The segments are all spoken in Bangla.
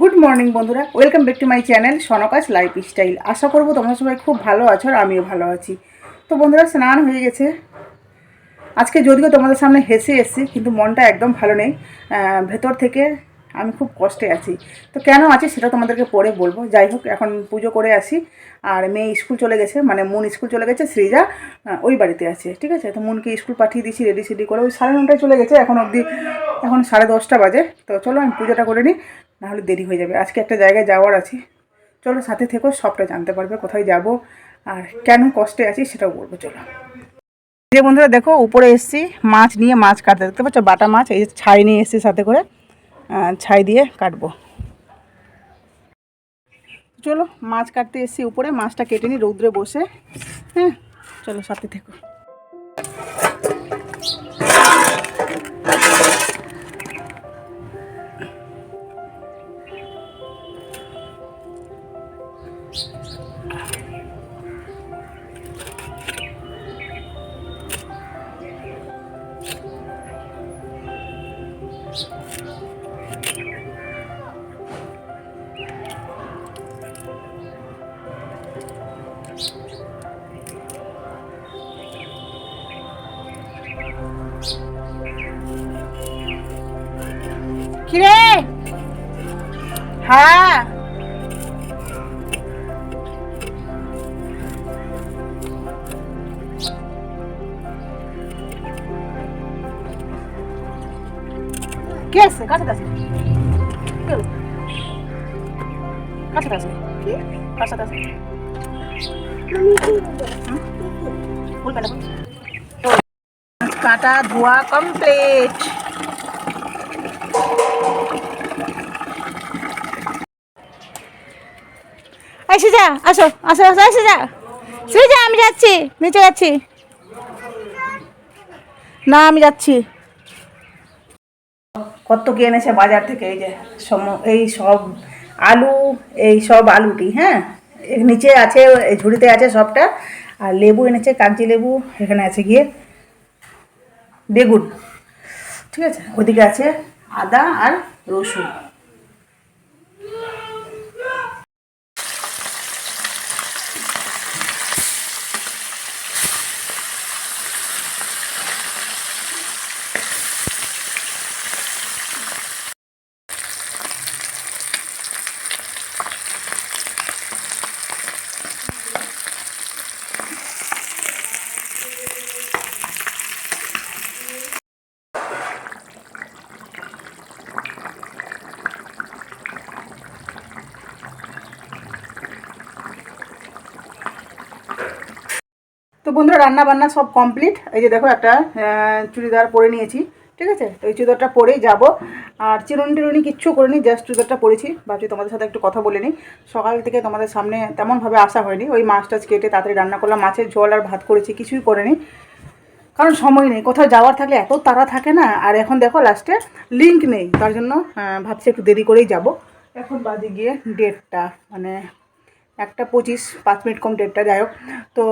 গুড মর্নিং বন্ধুরা। Welcome back to my channel সনকাশ lifestyle আশা করব তোমরা সবাই খুব ভালো আছো আর আমিও ভালো আছি। তো বন্ধুরা, স্নান হয়ে গেছে। আজকে যদিও তোমাদের সামনে হেসে এসছি, কিন্তু মনটা একদম ভালো নেই। ভেতর থেকে আমি খুব কষ্টে আছি। তো কেন আছি সেটা তোমাদেরকে পরে বলব। যাই হোক এখন পুজো করে আসি। আর মেয়ে স্কুল চলে গেছে মানে মুন স্কুল চলে গেছে আহ, ওই বাড়িতে আছে ঠিক আছে? তো মুনকে স্কুল পাঠিয়ে দিয়েছি রেডি সেডি করে। ওই সাড়ে নটায় চলে গেছে এখন অবধি এখন সাড়ে দশটা বাজে। তো চলো আমি পুজোটা করে নিই নাহলে দেরি হয়ে যাবে। আজকে একটা জায়গায় যাওয়ার আছে। চলো সাথে থেকো সবটা জানতে পারবে কোথায় যাব আর কেন কষ্টে আছি সেটাও বলব। চলো। যে বন্ধুরা দেখো উপরে এসছি মাছ নিয়ে মাছ কাটতে। দেখতে পাচ্ছ বাটা মাছ এই ছাই নিয়ে এসছি সাথে করে। ছাই দিয়ে কাটবো। চলো, মাছ কাটতে এসছি উপরে, মাছটা কেটে নিই, রৌদ্রে বসে। হ্যাঁ চলো, সাথে থেকো। কিরে? হ্যাঁ। কে আছে? কাছে আছে কাছে আছে কাছে আছে ফুল কাটা কাটা ধোয়া কমপ্লিট এসে যা আসো আসো আসো এসে যা শুয়ে যা আমি যাচ্ছি নিচে যাচ্ছি। না আমি যাচ্ছি। কত কি এনেছে বাজার থেকে এই যে সম এই সব আলু এই সব আলুটি হ্যাঁ? নিচে আছে এই ঝুড়িতে আছে সবটা। আর লেবু এনেছে কাগজি লেবু এখানে আছে গিয়ে। বেগুন। ঠিক আছে? ওদিকে আছে আদা আর রসুন। বন্ধুরা রান্না বান্না সব কমপ্লিট এই যে দেখো একটা চুড়িদার পরে নিয়েছি, ঠিক আছে? তো এই চুড়িদারটা পরেই যাব। আর চিরুনি টিরুনি কিচ্ছু করিনি জাস্ট চুড়িদারটা পরেছি। ভাবছি তোমাদের সাথে একটু কথা বলে নিই। সকাল থেকে তোমাদের সামনে তেমনভাবে আসা হয়নি। ওই মাছ টাছ কেটে তাড়াতাড়ি রান্না করলাম। মাছের ঝোল আর ভাত করেছি, কিছুই করিনি। কারণ সময় নেই। কোথাও যাওয়ার থাকলে এত তাড়া থাকে না। আর এখন দেখো লাস্টে লিঙ্ক নেই। তার জন্য ভাবছি একটু দেরি করেই যাব। এখন বাজে গিয়ে ডেটটা মানে একটা পঁচিশ, পাঁচ মিনিট কম ডেটটা যাই হোক। তো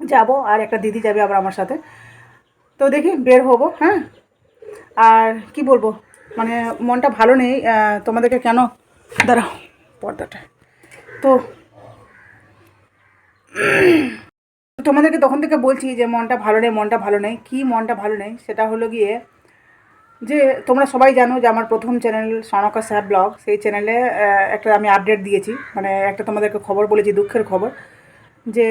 যাব, আর একটা দিদি যাবে আবার আমার সাথে। তো দেখি, বের হব হ্যাঁ? আর কি বলব মানে মনটা ভালো নেই তোমাদেরকে কেন? দাঁড়াও, পর্দাটা। তো তোমাদেরকে তখন থেকে বলছি যে, মনটা ভালো নেই, মনটা ভালো নেই। কী মনটা ভালো নেই? সেটা হলো গিয়ে যে, তোমরা সবাই জানো যে, আমার প্রথম চ্যানেল সনকা স্যার ব্লগ, সেই চ্যানেলে একটা আমি আপডেট দিয়েছি। মানে একটা তোমাদেরকে খবর বলেছি, দুঃখের খবর। যে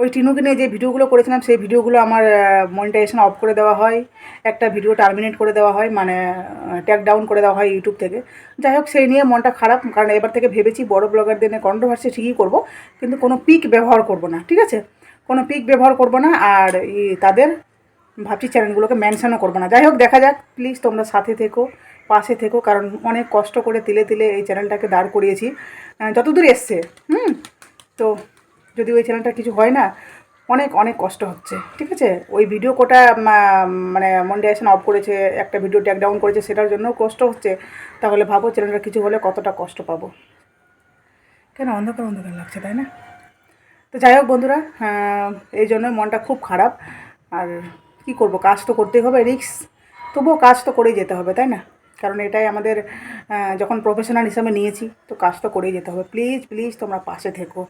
ওই টিনুকে নিয়ে যে ভিডিওগুলো করেছিলাম, সেই ভিডিওগুলো আমার মনিটাইজেশন অফ করে দেওয়া হয়। একটা ভিডিও টার্মিনেট করে দেওয়া হয় মানে ট্যাগ ডাউন করে দেওয়া হয় ইউটিউব থেকে। যাই হোক, সেই নিয়ে মনটা খারাপ, কারণ এবার থেকে ভেবেছি বড় ব্লগারদের নিয়ে কন্ট্রোভার্সি ঠিকই করব, কিন্তু কোনো পিক ব্যবহার করব না, ঠিক আছে? কোনো পিক ব্যবহার করব না, আর তাদের ভাবছি চ্যানেলগুলোকে মেনশনও করব না। যাই হোক, দেখা যাক প্লিজ তোমরা সাথে থেকো, পাশে থেকো, কারণ অনেক কষ্ট করে তিলে তিলে এই চ্যানেলটাকে দাঁড় করিয়েছি। যতদূর এসছে, হুম? তো যদি ওই চ্যানেলটা কিছু হয় না, অনেক অনেক কষ্ট হচ্ছে, ঠিক আছে? ওই ভিডিও কোটা মানে মনিটাইজেশন অফ করেছে, একটা ভিডিও ট্যাক ডাউন করেছে, সেটার জন্য কষ্ট হচ্ছে, তাহলে ভাবো চ্যানেলটা কিছু হলে কতটা কষ্ট পাবো। কেন? অন্ধকার অন্ধকার লাগছে, তাই না? তো যাই হোক বন্ধুরা এই জন্য মনটা খুব খারাপ। আর কি করব, কাজ তো করতেই হবে রিক্স তবুও কাজ তো করেই যেতে হবে, তাই না? কারণ এটাই আমাদের যখন প্রফেশনাল হিসাবে নিয়েছি, তো কাজ তো করেই যেতে হবে। প্লিজ প্লিজ তোমরা পাশে থেকো।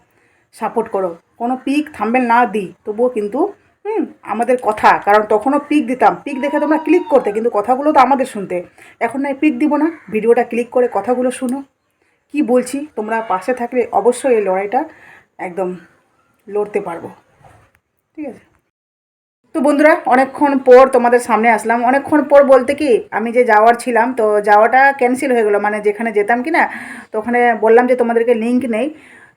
সাপোর্ট করো। কোনো পিক থাম্বেল না দিই, তবুও কিন্তু, হুম, আমাদের কথা। কারণ তখনও পিক দিতাম। পিক দেখে তোমরা ক্লিক করতে, কিন্তু কথাগুলো তো আমাদের শুনতে। এখন নয় পিক দিব না। ভিডিওটা ক্লিক করে কথাগুলো শুনো। কি বলছি? তোমরা পাশে থাকলে অবশ্যই এই লড়াইটা একদম লড়তে পারব। ঠিক আছে? তো বন্ধুরা, অনেকক্ষণ পর তোমাদের সামনে আসলাম। অনেকক্ষণ পর বলতে কি, আমি যে যাওয়ার ছিলাম, তো যাওয়াটা ক্যান্সেল হয়ে গেলো। মানে যেখানে যেতাম কি না তো ওখানে বললাম যে তোমাদেরকে লিঙ্ক নেই।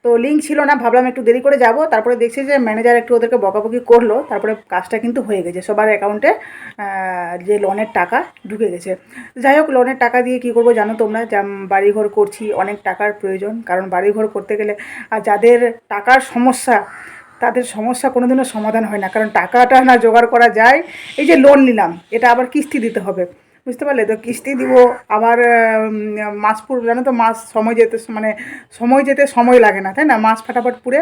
তো লিঙ্ক ছিল না, ভাবলাম একটু দেরি করে যাব। তারপরে দেখছি যে ম্যানেজার একটু ওদেরকে বকাবকি করল, তারপরে কাজটা কিন্তু হয়ে গেছে। সবার অ্যাকাউন্টে যে লোনের টাকা ঢুকে গেছে। যাই হোক লোনের টাকা দিয়ে কি করব জানো তোমরা? যা বাড়িঘর করছি, অনেক টাকার প্রয়োজন। কারণ বাড়িঘর করতে গেলে, আর যাদের টাকার সমস্যা, তাদের সমস্যা কোনোদিনও সমাধান হয় না। কারণ টাকাটা না জোগাড় করা যায়। এই যে লোন নিলাম, এটা আবার কিস্তি দিতে হবে। বুঝতে পারলে? তো কিস্তি দিব, আবার মাস পুর, জানো তো মাস সময় যেতে মানে সময় যেতে সময় লাগে না, তাই না? মাস ফাটাফাট পুরে,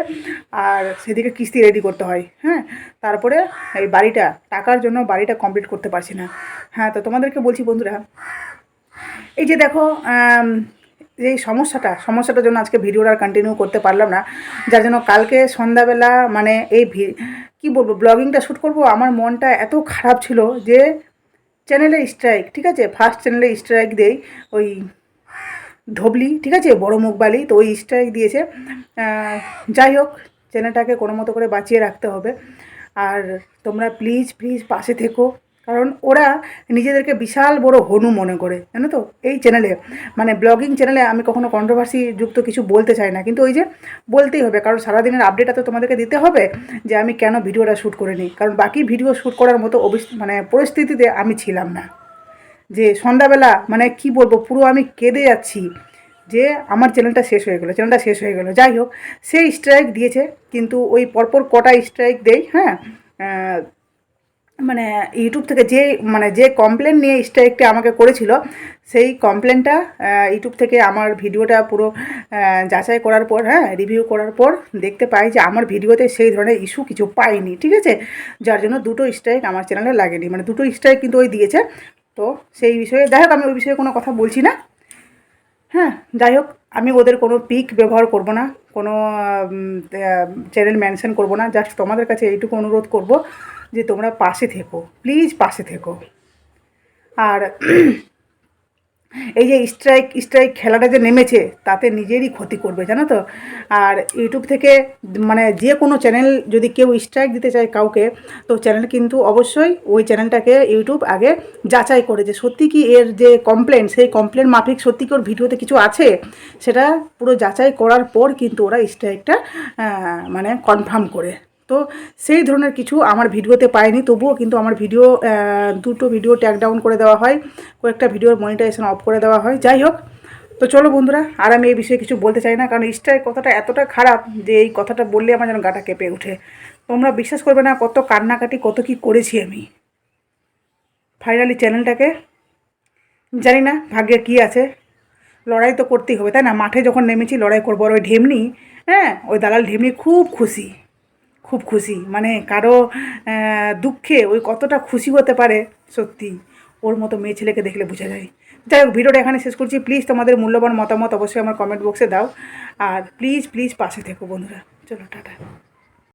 আর সেদিকে কিস্তি রেডি করতে হয় হ্যাঁ? তারপরে এই বাড়িটা, টাকার জন্য বাড়িটা কমপ্লিট করতে পারছি না। হ্যাঁ তো তোমাদেরকে বলছি বন্ধুরা, এই যে দেখো এই সমস্যাটা, সমস্যাটার জন্য আজকে ভিডিওটা আর কন্টিনিউ করতে পারলাম না, যার জন্য কালকে সন্ধ্যাবেলা মানে এই কী বলব ব্লগিংটা শ্যুট করব, আমার মনটা এত খারাপ ছিল যে চ্যানেলে স্ট্রাইক ঠিক আছে? ফার্স্ট চ্যানেলে স্ট্রাইক দেই ওই ধবলি, ঠিক আছে? বড় মুখবালি তো ওই স্ট্রাইক দিয়েছে। যাই হোক, চ্যানেলটাকে কোনো মতো করে বাঁচিয়ে রাখতে হবে। আর তোমরা প্লিজ প্লিজ পাশে থেকো। কারণ ওরা নিজেদেরকে বিশাল বড় হনু মনে করে, জানো তো? এই চ্যানেলে মানে ব্লগিং চ্যানেলে আমি কখনো কন্ট্রোভার্সি যুক্ত কিছু বলতে চাই না। কিন্তু ওই যে বলতেই হবে, কারণ সারাদিনের আপডেটটা তো তোমাদেরকে দিতে হবে যে আমি কেন ভিডিওটা শ্যুট করে নিই কারণ বাকি ভিডিও শ্যুট করার মতো মানে পরিস্থিতিতে আমি ছিলাম না। যে সন্ধ্যাবেলা মানে কি বলব, পুরো আমি কেঁদে যাচ্ছি যে আমার চ্যানেলটা শেষ হয়ে গেলো চ্যানেলটা শেষ হয়ে গেলো। যাই হোক, সেই স্ট্রাইক দিয়েছে, কিন্তু ওই পরপর কটা স্ট্রাইক দেয় হ্যাঁ? মানে ইউটিউব থেকে যে মানে যে কমপ্লেন নিয়ে স্ট্রাইকটা আমাকে করেছিল, সেই কমপ্লেনটা ইউটিউব থেকে আমার ভিডিওটা পুরো যাচাই করার পর হ্যাঁ রিভিউ করার পর দেখতে পাই যে আমার ভিডিওতে সেই ধরনের ইস্যু কিছু পাইনি, ঠিক আছে? যার জন্য দুটো স্ট্রাইক আমার চ্যানেলে লাগেনি মানে দুটো স্ট্রাইক কিন্তু ওই দিয়েছে। তো সেই বিষয়ে, যাই হোক, আমি ওই বিষয়ে কোনো কথা বলছি না। হ্যাঁ যাই হোক, আমি ওদের কোনো পিক ব্যবহার করব না, কোনো চ্যানেল মেনশন করব না জাস্ট তোমাদের কাছে এইটুকু অনুরোধ করব। যে তোমরা পাশে থেকো প্লিজ পাশে থেকো। আর এই যে স্ট্রাইক স্ট্রাইক খেলাটা যে নেমেছে, তাতে নিজেরই ক্ষতি করবে, জানো তো? আর ইউটিউব থেকে মানে যে কোনো চ্যানেল যদি কেউ স্ট্রাইক দিতে চায় কাউকে, তো চ্যানেল কিন্তু অবশ্যই ওই চ্যানেলটাকে ইউটিউব আগে যাচাই করে যে সত্যি কি এর যে কমপ্লেন সেই কমপ্লেন মাফিক সত্যি কি ওর ভিডিওতে কিছু আছে? সেটা পুরো যাচাই করার পর কিন্তু ওরা স্ট্রাইকটা মানে কনফার্ম করে। তো সেই ধরনের কিছু আমার ভিডিওতে পাইনি, তবুও কিন্তু আমার ভিডিও দুটো ভিডিও ট্যাগ ডাউন করে দেওয়া হয়, কয়েকটা ভিডিওর মনিটাইজেশন অফ করে দেওয়া হয়, যাই হোক। তো চলো বন্ধুরা, আর আমি এই বিষয়ে কিছু বলতে চাই না, কারণ স্ট্রাইক কথাটা এতটা খারাপ যে এই কথাটা বললে আমার যেন গাটা কেঁপে ওঠে। তোমরা বিশ্বাস করবে না কত কান্নাকাটি, কত কি করেছি আমি। ফাইনালি চ্যানেলটাকে জানি না ভাগ্যে কি আছে। লড়াই তো করতেই হবে, তাই না? মাঠে যখন নেমেছি, লড়াই করব আর ওই ঢেমনি হ্যাঁ? ওই দালাল ঢেমনি খুব খুশি। খুব খুশি। মানে কারও দুঃখে ওই কতটা খুশি হতে পারে, সত্যি। ওর মতো মেয়ে ছেলেকে দেখলে বোঝা যায়। যাই হোক, ভিডিওটা এখানে শেষ করছি। প্লিজ তোমাদের মূল্যবান মতামত অবশ্যই আমার কমেন্ট বক্সে দাও। আর প্লিজ প্লিজ পাশে থেকো বন্ধুরা। চলো, টাটা।